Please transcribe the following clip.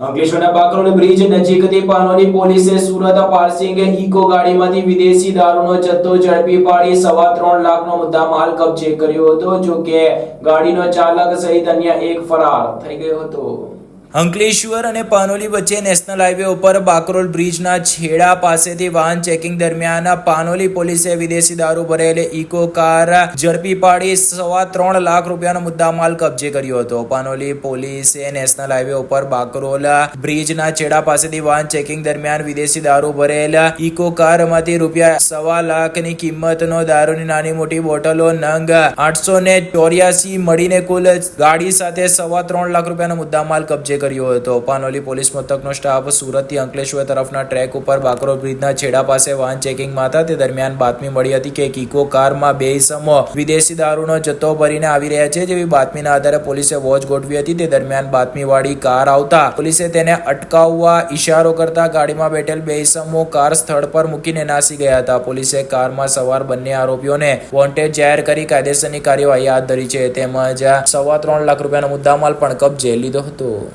અંકલેશ્વરના બાકરોલ બ્રિજ નજીકથી પાનોલી પોલીસે સુરત પાર્સિંગ ઇકો ગાડીમાંથી વિદેશી દારૂનો જથ્થો ઝડપી પાડી સવા ત્રણ લાખનો મુદ્દામાલ કબજે કર્યો હતો જો કે ગાડીનો ચાલક સહિત અન્ય એક ફરાર થઈ ગયો હતો. અંકલેશ્વર અને પાનોલી વચ્ચે નેશનલ હાઈવે ઉપર બાકરોલ બ્રિજના છેડા પાસેથી વાહન ચેકિંગ દરમિયાન પાનોલી પોલીસે વિદેશી દારૂ ભરેલ ઇકો કાર ઝડપી પાડી સવા ત્રણ લાખ રૂપિયાનો મુદ્દામાલ કબજે કર્યો હતો. પાનોલી પોલીસે નેશનલ હાઈવે ઉપર બાકરોલ બ્રિજના છેડા પાસેથી વાહન ચેકિંગ દરમિયાન વિદેશી દારૂ ભરેલ ઇકો કારમાંથી રૂપિયા સવા લાખની કિંમતનો દારૂની નાની મોટી બોટલો નંગ આઠસો ને ચોર્યાસી મળીને કુલ ગાડી સાથે સવા ત્રણ લાખ રૂપિયાનો મુદ્દામાલ કબજે કર્યો હતો. પાનોલી પોલીસ મથકનો સ્ટાફ સુરતથી અંકલેશ્વર તરફના ટ્રેક ઉપર બાકરો બ્રિજના છેડા પાસે વાહન ચેકિંગમાં હતા તે દરમિયાન બાતમી મળી હતી કે કિકો કારમાં બે ઇસમો વિદેશી દારૂનો જથ્થો ભરીને આવી રહ્યા છે જેવી બાતમીના આધારે પોલીસે વોચ ગોઠવી હતી. તે દરમિયાન બાતમીવાળી કાર આવતા પોલીસે તેને અટકાવવા ઈશારો કરતા ગાડીમાં બેઠેલ બે ઇસમો કાર સ્થળ પર મૂકીને નાસી ગયા હતા. પોલીસે કારમાં સવાર બંને આરોપીઓને વોન્ટેડ જાહેર કરી કાયદેસરની કાર્યવાહી હાથ ધરી છે. તેમજ સવા ત્રણ લાખ રૂપિયાનો મુદ્દામાલ પણ કબજે લીધો હતો.